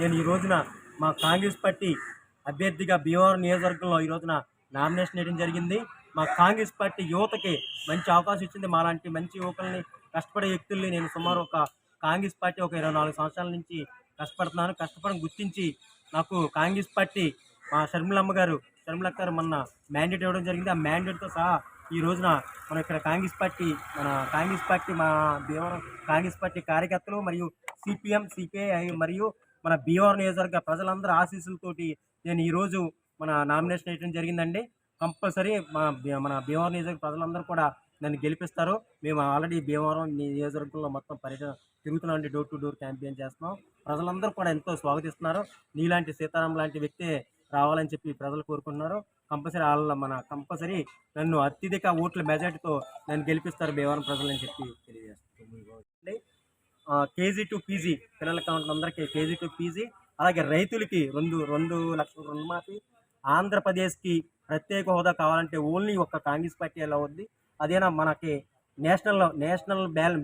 నేను ఈ రోజున మా కాంగ్రెస్ పార్టీ అభ్యర్థిగా భీమవరం నియోజకవర్గంలో ఈ రోజున నామినేషన్ వేయడం జరిగింది. మా కాంగ్రెస్ పార్టీ యువతకి మంచి అవకాశం ఇచ్చింది. మాలాంటి మంచి యువకుల్ని కష్టపడే వ్యక్తుల్ని నేను సుమారు ఒక కాంగ్రెస్ పార్టీ ఒక ఇరవై నాలుగు సంవత్సరాల నుంచి కష్టపడుతున్నాను. కష్టపడడం గుర్తించి నాకు కాంగ్రెస్ పార్టీ మా షర్మిలమ్మ గారు షర్మిలక్క గారు మొన్న మ్యాండేట్ ఇవ్వడం జరిగింది. ఆ మ్యాండేట్తో సహా ఈ రోజున మన ఇక్కడ కాంగ్రెస్ పార్టీ మన కాంగ్రెస్ పార్టీ మా భీమవరం కాంగ్రెస్ పార్టీ కార్యకర్తలు మరియు సిపిఎం సిపిఐ మరియు మన భీమవరం నియోజకవర్గ ప్రజలందరూ ఆశీస్సులతోటి నేను ఈరోజు మన నామినేషన్ వేయడం జరిగిందండి. కంపల్సరీ మా మన భీమవరం నియోజకవర్గ ప్రజలందరూ కూడా నన్ను గెలిపిస్తారు. మేము ఆల్రెడీ భీమవరం నియోజకవర్గంలో మొత్తం పర్యటన తిరుగుతున్నాం అండి డోర్ టు డోర్ క్యాంపెయిన్ చేస్తున్నాం. ప్రజలందరూ కూడా ఎంతో స్వాగతిస్తున్నారు. నీలాంటి సీతారాం లాంటి వ్యక్తి రావాలని చెప్పి ప్రజలు కోరుకుంటున్నారు. కంపల్సరీ వాళ్ళ మన కంపల్సరీ నన్ను అత్యధిక ఓట్ల మెజార్టీతో నన్ను గెలిపిస్తారు భీమవరం ప్రజలని చెప్పి తెలియజేస్తాను కేజీ టు పీజీ పిల్లలకి అందరికీ కేజీ టు పీజీ. అలాగే రైతులకి రెండు రెండు లక్షల రుణమాఫీ. ఆంధ్రప్రదేశ్కి ప్రత్యేక హోదా కావాలంటే ఓన్లీ ఒక్క కాంగ్రెస్ పార్టీ ఎలా ఉంది. అదేనా మనకి నేషనల్ నేషనల్ బ్యాన్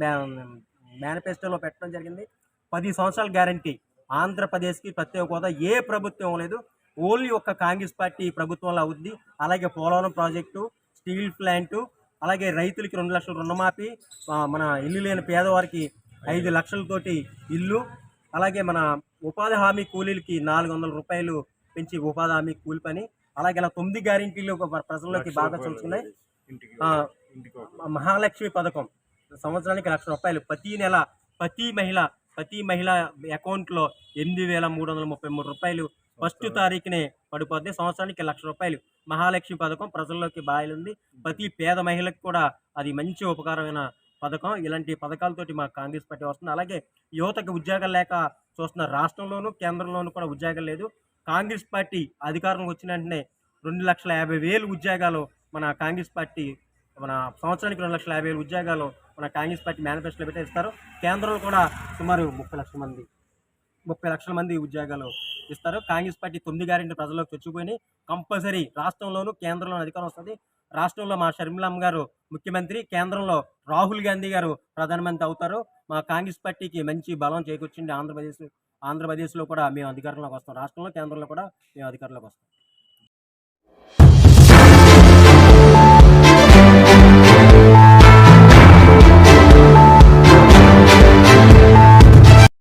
మేనిఫెస్టోలో పెట్టడం జరిగింది. పది సంవత్సరాల గ్యారంటీ. ఆంధ్రప్రదేశ్కి ప్రత్యేక హోదా ఏ ప్రభుత్వం లేదు. ఓన్లీ ఒక్క కాంగ్రెస్ పార్టీ ప్రభుత్వంలో అవుద్ది. అలాగే పోలవరం ప్రాజెక్టు స్టీల్ ప్లాంటు అలాగే రైతులకి రెండు లక్షల రుణమాఫీ. మన ఇల్లు లేని పేదవారికి ఐదు లక్షలతోటి ఇల్లు అలాగే మన ఉపాధి హామీ కూలీలకి నాలుగు వందల రూపాయలు పెంచి ఉపాధి హామీ కూలి పని అలాగే ఇలా తొమ్మిది గ్యారెంటీలు ప్రజల్లోకి బాగా చూసుకున్నాయి. మహాలక్ష్మి పథకం. సంవత్సరానికి లక్ష రూపాయలు ప్రతి నెల ప్రతి మహిళ ప్రతి మహిళ అకౌంట్లో ఎనిమిది వేల మూడు వందల ముప్పై మూడు రూపాయలు ఫస్ట్ తారీఖునే పడిపోద్ది. సంవత్సరానికి లక్ష రూపాయలు. మహాలక్ష్మి పథకం ప్రజల్లోకి బాయలుంది. ప్రతి పేద మహిళకు కూడా అది మంచి ఉపకారమైన పథకం ఇలాంటి పథకాలతోటి మా కాంగ్రెస్ పార్టీ వస్తుంది. అలాగే యువతకు ఉద్యోగాలు లేక చూస్తున్న రాష్ట్రంలోనూ కేంద్రంలోనూ కూడా ఉద్యోగాలు లేదు. కాంగ్రెస్ పార్టీ అధికారంలోకి వచ్చిన వెంటనే రెండు లక్షల యాభై వేలు ఉద్యోగాలు మన కాంగ్రెస్ పార్టీ మన సంవత్సరానికి రెండు లక్షల యాభై వేలు ఉద్యోగాలు మన కాంగ్రెస్ పార్టీ మేనిఫెస్టోలో పెట్టి ఇస్తారు. కేంద్రంలో కూడా సుమారు ముప్పై లక్షల మంది ముప్పై లక్షల మంది ఉద్యోగాలు ఇస్తారు. కాంగ్రెస్ పార్టీ తొమ్మిది గ్యారెంటీ ప్రజల్లోకి తెచ్చుకొని కంపల్సరీ రాష్ట్రంలోనూ కేంద్రంలోనూ అధికారం వస్తుంది. రాష్ట్రంలో మా షర్మిలమ్మ గారు ముఖ్యమంత్రి కేంద్రంలో రాహుల్ గాంధీ గారు ప్రధానమంత్రి అవుతారు. మా కాంగ్రెస్ పార్టీకి మంచి బలం చేకూర్చింది ఆంధ్రప్రదేశ్ ఆంధ్రప్రదేశ్లో కూడా మేము అధికారంలోకి వస్తాం. రాష్ట్రంలో కేంద్రంలో కూడా మేము అధికారంలోకి వస్తాం.